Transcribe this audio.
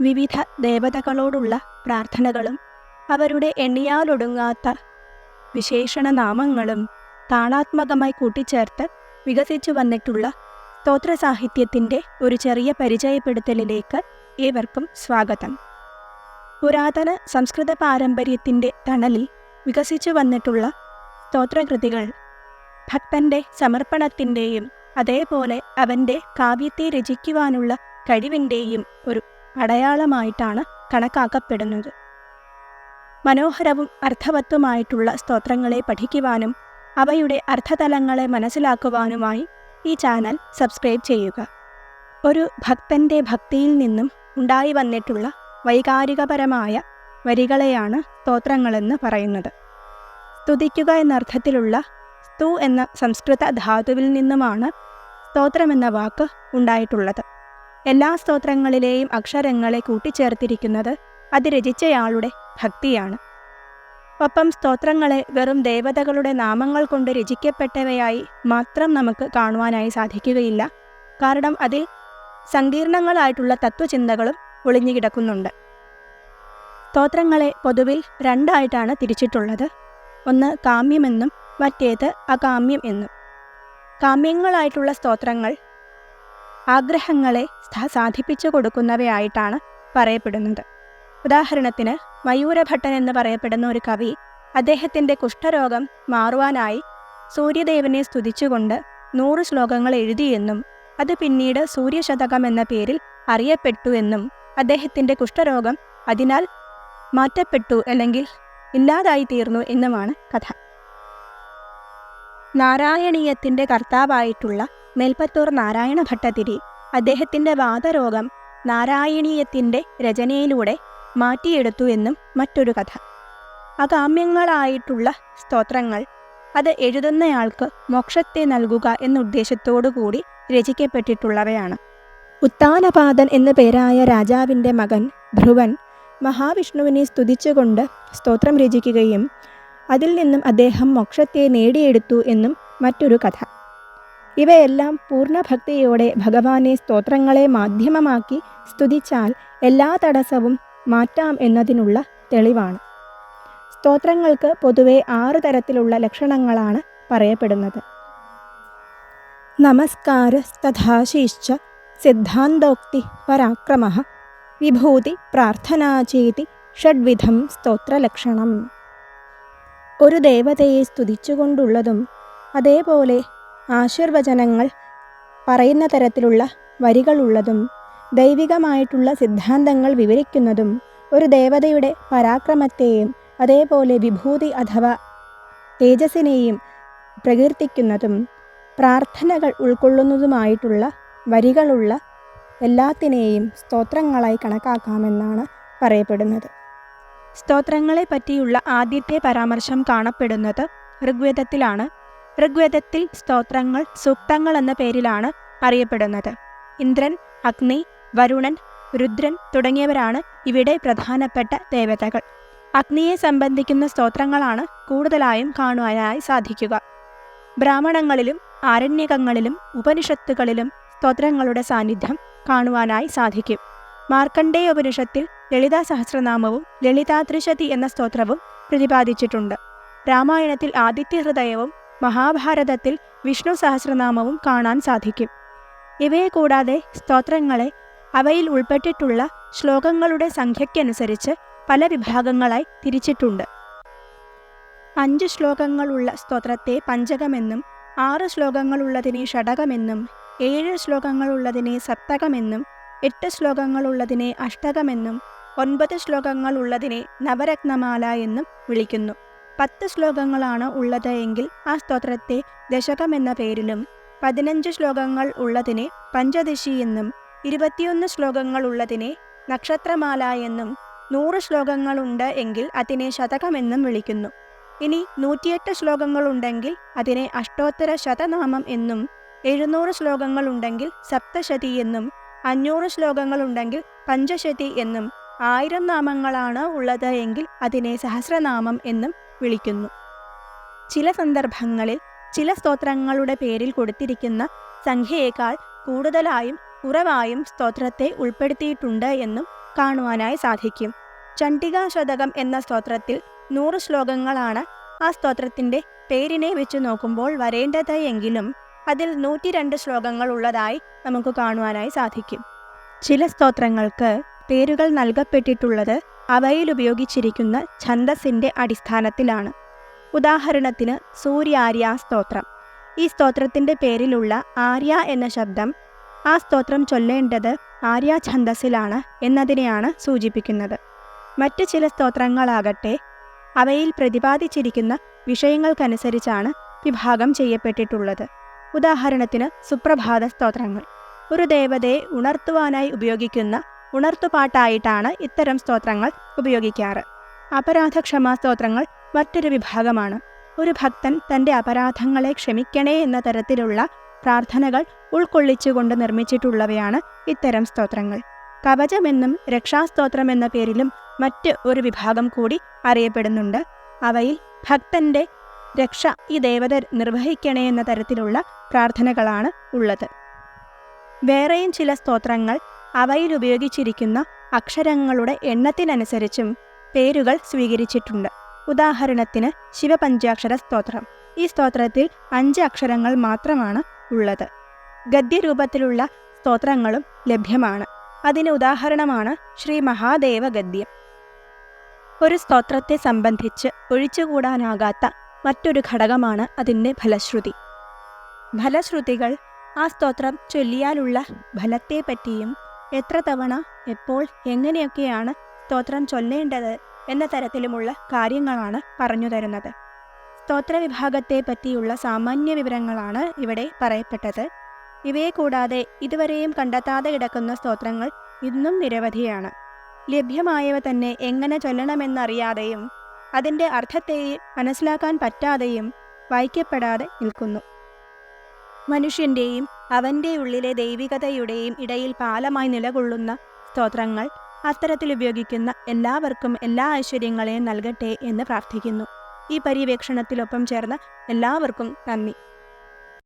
വിവിധ ദേവതകളോടുള്ള പ്രാർത്ഥനകളും അവരുടെ എണ്ണിയാലൊടുങ്ങാത്ത വിശേഷണ നാമങ്ങളും താളാത്മകമായി കൂട്ടിച്ചേർത്ത് വികസിച്ചു വന്നിട്ടുള്ള സ്തോത്ര സാഹിത്യത്തിന്റെ ഒരു ചെറിയ പരിചയപ്പെടുത്തലിലേക്ക് ഏവർക്കും സ്വാഗതം. പുരാതന സംസ്കൃത പാരമ്പര്യത്തിന്റെ തണലിൽ വികസിച്ചു വന്നിട്ടുള്ള സ്തോത്രകൃതികൾ ഭക്തന്റെ സമർപ്പണത്തിന്റെയും അതേപോലെ അവന്റെ കാവ്യത്തെ രചിക്കുവാനുള്ള കഴിവിന്റെയും ഒരു അടയാളമായിട്ടാണ് കണക്കാക്കപ്പെടുന്നത്. മനോഹരവും അർത്ഥവത്വമായിട്ടുള്ള സ്തോത്രങ്ങളെ പഠിക്കുവാനും അവയുടെ അർത്ഥതലങ്ങളെ മനസ്സിലാക്കുവാനുമായി ഈ ചാനൽ സബ്സ്ക്രൈബ് ചെയ്യുക. ഒരു ഭക്തന്റെ ഭക്തിയിൽ നിന്നും ഉണ്ടായി വന്നിട്ടുള്ള വൈകാരികപരമായ വരികളെയാണ് സ്തോത്രങ്ങളെന്ന് പറയുന്നത്. സ്തുതിക്കുക എന്നർത്ഥത്തിലുള്ള സ്തു എന്ന സംസ്കൃത ധാതുവിൽ നിന്നുമാണ് സ്തോത്രമെന്ന വാക്ക് ഉണ്ടായിട്ടുള്ളത്. എല്ലാ സ്തോത്രങ്ങളിലെയും അക്ഷരങ്ങളെ കൂട്ടിച്ചേർത്തിരിക്കുന്നത് അത് രചിച്ചയാളുടെ ഭക്തിയാണ്. ഒപ്പം സ്തോത്രങ്ങളെ വെറും ദേവതകളുടെ നാമങ്ങൾ കൊണ്ട് രചിക്കപ്പെട്ടവയായി മാത്രം നമുക്ക് കാണുവാനായി സാധിക്കുകയില്ല. കാരണം അതിൽ സങ്കീർണങ്ങളായിട്ടുള്ള തത്വചിന്തകളും ഒളിഞ്ഞുകിടക്കുന്നുണ്ട് സ്തോത്രങ്ങളെ പൊതുവിൽ രണ്ടായിട്ടാണ് തിരിച്ചിട്ടുള്ളത്. ഒന്ന് കാമ്യമെന്നും മറ്റേത് അകാമ്യം എന്നും. കാമ്യങ്ങളായിട്ടുള്ള സ്തോത്രങ്ങൾ ആഗ്രഹങ്ങളെ സാധിപ്പിച്ചു കൊടുക്കുന്നവയായിട്ടാണ് പറയപ്പെടുന്നത്. ഉദാഹരണത്തിന് മയൂരഭട്ടൻ എന്ന് പറയപ്പെടുന്ന ഒരു കവി അദ്ദേഹത്തിന്റെ കുഷ്ഠരോഗം മാറുവാനായി സൂര്യദേവനെ സ്തുതിച്ചുകൊണ്ട് നൂറ് ശ്ലോകങ്ങൾ എഴുതിയെന്നും അത് പിന്നീട് സൂര്യശതകം എന്ന പേരിൽ അറിയപ്പെട്ടു എന്നും അദ്ദേഹത്തിന്റെ കുഷ്ഠരോഗം അതിനാൽ മാറ്റപ്പെട്ടു അല്ലെങ്കിൽ ഇല്ലാതായി തീർന്നു എന്നുമാണ് കഥ. നാരായണീയത്തിന്റെ കർത്താവായിട്ടുള്ള മേൽപ്പത്തൂർ നാരായണ ഭട്ടതിരി അദ്ദേഹത്തിന്റെ വാതരോഗം നാരായണീയത്തിന്റെ രചനയിലൂടെ മാറ്റിയെടുത്തു എന്നും മറ്റൊരു കഥ. അകാമ്യങ്ങളായിട്ടുള്ള സ്തോത്രങ്ങൾ. അത് എഴുതുന്നയാൾക്ക് മോക്ഷത്തെ നൽകുക എന്ന ഉദ്ദേശത്തോടു കൂടി രചിക്കപ്പെട്ടിട്ടുള്ളവയാണ്. ഉത്താനപാദൻ എന്നു പേരായ രാജാവിന്റെ മകൻ ധ്രുവൻ മഹാവിഷ്ണുവിനെ സ്തുതിച്ചുകൊണ്ട് സ്തോത്രം രചിക്കുകയും അതിൽ നിന്നും അദ്ദേഹം മോക്ഷത്തെ നേടിയെടുത്തു എന്നും മറ്റൊരു കഥ. ഇവയെല്ലാം പൂർണഭക്തിയോടെ ഭഗവാനെ സ്തോത്രങ്ങളെ മാധ്യമമാക്കി സ്തുതിച്ചാൽ എല്ലാ തടസ്സവും മാറ്റാം എന്നതിനുള്ള തെളിവാണ്. സ്തോത്രങ്ങൾക്ക് പൊതുവെ ആറ് തരത്തിലുള്ള ലക്ഷണങ്ങളാണ് പറയപ്പെടുന്നത്. നമസ്കാരസ്തഥാശീശ്ച സിദ്ധാന്തോക്തി പരാക്രമ വിഭൂതി പ്രാർത്ഥനാചേതി ഷഡ്വിധം സ്തോത്രലക്ഷണം. ഒരു ദേവതയെ സ്തുതിച്ചുകൊണ്ടുള്ളതും അതേപോലെ ആശീർവചനങ്ങൾ പറയുന്ന തരത്തിലുള്ള വരികളുള്ളതും ദൈവികമായിട്ടുള്ള സിദ്ധാന്തങ്ങൾ വിവരിക്കുന്നതും ഒരു ദേവതയുടെ പരാക്രമത്തെയും അതേപോലെ വിഭൂതി അഥവാ തേജസ്സിനെയും പ്രകീർത്തിക്കുന്നതും പ്രാർത്ഥനകൾ ഉൾക്കൊള്ളുന്നതുമായിട്ടുള്ള വരികളുള്ള എല്ലാത്തിനെയും സ്തോത്രങ്ങളായി കണക്കാക്കാമെന്നാണ് പറയപ്പെടുന്നത്. സ്തോത്രങ്ങളെ പറ്റിയുള്ള ആദ്യത്തെ പരാമർശം കാണപ്പെടുന്നത് ഋഗ്വേദത്തിലാണ്. ഋഗ്വേദത്തിൽ സ്തോത്രങ്ങൾ സൂക്തങ്ങൾ എന്ന പേരിലാണ് അറിയപ്പെടുന്നത്. ഇന്ദ്രൻ അഗ്നി വരുണൻ രുദ്രൻ തുടങ്ങിയവരാണ് ഇവിടെ പ്രധാനപ്പെട്ട ദേവതകൾ. അഗ്നിയെ സംബന്ധിക്കുന്ന സ്തോത്രങ്ങളാണ് കൂടുതലായും കാണുവാനായി സാധിക്കുക. ബ്രാഹ്മണങ്ങളിലും ആരണ്യകങ്ങളിലും ഉപനിഷത്തുകളിലും സ്തോത്രങ്ങളുടെ സാന്നിധ്യം കാണുവാനായി സാധിക്കും. മാർക്കണ്ഡേയ ഉപനിഷത്തിൽ ലളിതാ സഹസ്രനാമവും ലളിതാ ത്രിശതി എന്ന സ്തോത്രവും പ്രതിപാദിച്ചിട്ടുണ്ട്. രാമായണത്തിൽ ആദിത്യ ഹൃദയവും മഹാഭാരതത്തിൽ വിഷ്ണു സഹസ്രനാമവും കാണാൻ സാധിക്കും. ഇവയെ കൂടാതെ സ്തോത്രങ്ങളെ അവയിൽ ഉൾപ്പെട്ടിട്ടുള്ള ശ്ലോകങ്ങളുടെ സംഖ്യയ്ക്കനുസരിച്ച് പല വിഭാഗങ്ങളായി തിരിച്ചിട്ടുണ്ട്. അഞ്ച് ശ്ലോകങ്ങളുള്ള സ്തോത്രത്തെ പഞ്ചകമെന്നും ആറ് ശ്ലോകങ്ങളുള്ളതിനെ ഷടകമെന്നും ഏഴ് ശ്ലോകങ്ങളുള്ളതിനെ സപ്തകമെന്നും എട്ട് ശ്ലോകങ്ങളുള്ളതിനെ അഷ്ടകമെന്നും ഒൻപത് ശ്ലോകങ്ങളുള്ളതിനെ നവരത്നമാല എന്നും വിളിക്കുന്നു. പത്ത് ശ്ലോകങ്ങളാണ് ഉള്ളത് എങ്കിൽ ആ സ്തോത്രത്തെ ദശകം എന്ന പേരിലും പതിനഞ്ച് ശ്ലോകങ്ങൾ ഉള്ളതിനെ പഞ്ചദശി എന്നും ഇരുപത്തിയൊന്ന് ശ്ലോകങ്ങൾ ഉള്ളതിനെ നക്ഷത്രമാല എന്നും നൂറ് ശ്ലോകങ്ങളുണ്ട് എങ്കിൽ അതിനെ ശതകമെന്നും വിളിക്കുന്നു. ഇനി നൂറ്റിയെട്ട് ശ്ലോകങ്ങളുണ്ടെങ്കിൽ അതിനെ അഷ്ടോത്തര ശതനാമം എന്നും എഴുന്നൂറ് ശ്ലോകങ്ങളുണ്ടെങ്കിൽ സപ്തശതി എന്നും അഞ്ഞൂറ് ശ്ലോകങ്ങളുണ്ടെങ്കിൽ പഞ്ചശതി എന്നും ആയിരം നാമങ്ങളാണ് ഉള്ളത് എങ്കിൽ അതിനെ സഹസ്രനാമം എന്നും വിളിക്കുന്നു. ചില സന്ദർഭങ്ങളിൽ ചില സ്തോത്രങ്ങളുടെ പേരിൽ കൊടുത്തിരിക്കുന്ന സംഖ്യയേക്കാൾ കൂടുതലായും കുറവായും സ്തോത്രത്തെ ഉൾപ്പെടുത്തിയിട്ടുണ്ട് എന്നും കാണുവാനായി സാധിക്കും. ചണ്ഡികാ ശതകം എന്ന സ്തോത്രത്തിൽ നൂറ് ശ്ലോകങ്ങളാണ് ആ സ്തോത്രത്തിന്റെ പേരിനെ വെച്ച് നോക്കുമ്പോൾ വരേണ്ടത് എങ്കിലും അതിൽ നൂറ്റി രണ്ട് ശ്ലോകങ്ങൾ ഉള്ളതായി നമുക്ക് കാണുവാനായി സാധിക്കും. ചില സ്തോത്രങ്ങൾക്ക് പേരുകൾ നൽകപ്പെട്ടിട്ടുള്ളത് അവയിൽ ഉപയോഗിച്ചിരിക്കുന്ന ഛന്ദസ്സിന്റെ അടിസ്ഥാനത്തിലാണ്. ഉദാഹരണത്തിന് സൂര്യാര്യ സ്തോത്രം. ഈ സ്തോത്രത്തിന്റെ പേരിലുള്ള ആര്യ എന്ന ശബ്ദം ആ സ്തോത്രം ചൊല്ലേണ്ടത് ആര്യ ഛന്ദസ്സിലാണ് എന്നതിനെയാണ് സൂചിപ്പിക്കുന്നത്. മറ്റ് ചില സ്തോത്രങ്ങളാകട്ടെ അവയിൽ പ്രതിപാദിച്ചിരിക്കുന്ന വിഷയങ്ങൾക്കനുസരിച്ചാണ് വിഭാഗം ചെയ്യപ്പെട്ടിട്ടുള്ളത്. ഉദാഹരണത്തിന് സുപ്രഭാത സ്തോത്രങ്ങൾ. ഒരു ദേവതയെ ഉണർത്തുവാനായി ഉപയോഗിക്കുന്ന ഉണർത്തുപാട്ടായിട്ടാണ് ഇത്തരം സ്തോത്രങ്ങൾ ഉപയോഗിക്കാറ്. അപരാധക്ഷമാ സ്തോത്രങ്ങൾ മറ്റൊരു വിഭാഗമാണ്. ഒരു ഭക്തൻ തന്റെ അപരാധങ്ങളെ ക്ഷമിക്കണേ എന്ന തരത്തിലുള്ള പ്രാർത്ഥനകൾ ഉൾക്കൊള്ളിച്ചുകൊണ്ട് നിർമ്മിച്ചിട്ടുള്ളവയാണ് ഇത്തരം സ്തോത്രങ്ങൾ. കവചമെന്നും രക്ഷാസ്തോത്രം എന്ന പേരിലും മറ്റ് ഒരു വിഭാഗം കൂടി അറിയപ്പെടുന്നുണ്ട്. അവയിൽ ഭക്തന്റെ രക്ഷ ഈ ദേവത നിർവഹിക്കണേ എന്ന തരത്തിലുള്ള പ്രാർത്ഥനകളാണ് ഉള്ളത്. വേറെയും ചില സ്തോത്രങ്ങൾ അവയിൽ ഉപയോഗിച്ചിരിക്കുന്ന അക്ഷരങ്ങളുടെ എണ്ണത്തിനനുസരിച്ചും പേരുകൾ സ്വീകരിച്ചിട്ടുണ്ട്. ഉദാഹരണത്തിന് ശിവപഞ്ചാക്ഷര സ്തോത്രം. ഈ സ്തോത്രത്തിൽ അഞ്ച് അക്ഷരങ്ങൾ മാത്രമാണ് ഉള്ളത്. ഗദ്യരൂപത്തിലുള്ള സ്തോത്രങ്ങളും ലഭ്യമാണ്. അതിന് ഉദാഹരണമാണ് ശ്രീ മഹാദേവ ഗദ്യം ഒരു സ്തോത്രത്തെ സംബന്ധിച്ച് ഒഴിച്ചുകൂടാനാകാത്ത മറ്റൊരു ഘടകമാണ് അതിന്റെ ഫലശ്രുതി. ഫലശ്രുതികൾ ആ സ്തോത്രം ചൊല്ലിയാലുള്ള ഫലത്തെപ്പറ്റിയും എത്ര തവണ എപ്പോൾ എങ്ങനെയൊക്കെയാണ് സ്തോത്രം ചൊല്ലേണ്ടത് എന്ന തരത്തിലുമുള്ള കാര്യങ്ങളാണ് പറഞ്ഞു തരുന്നത്. സ്തോത്ര വിഭാഗത്തെ പറ്റിയുള്ള സാമാന്യ വിവരങ്ങളാണ് ഇവിടെ പറയപ്പെട്ടത്. ഇവയെ കൂടാതെ ഇതുവരെയും കണ്ടെത്താതെ കിടക്കുന്ന സ്തോത്രങ്ങൾ ഇന്നും നിരവധിയാണ്. ലഭ്യമായവ തന്നെ എങ്ങനെ ചൊല്ലണമെന്നറിയാതെയും അതിന്റെ അർത്ഥത്തെ മനസ്സിലാക്കാൻ പറ്റാതെയും വായിക്കപ്പെടാതെ നിൽക്കുന്നു. മനുഷ്യന്റെയും അവന്റെ ഉള്ളിലെ ദൈവികതയുടെയും ഇടയിൽ പാലമായി നിലകൊള്ളുന്ന സ്തോത്രങ്ങൾ അത്തരത്തിൽ ഉപയോഗിക്കുന്ന എല്ലാവർക്കും എല്ലാ ഐശ്വര്യങ്ങളെയും നൽകട്ടെ എന്ന് പ്രാർത്ഥിക്കുന്നു. ഈ പര്യവേക്ഷണത്തിലൊപ്പം ചേർന്ന എല്ലാവർക്കും നന്ദി.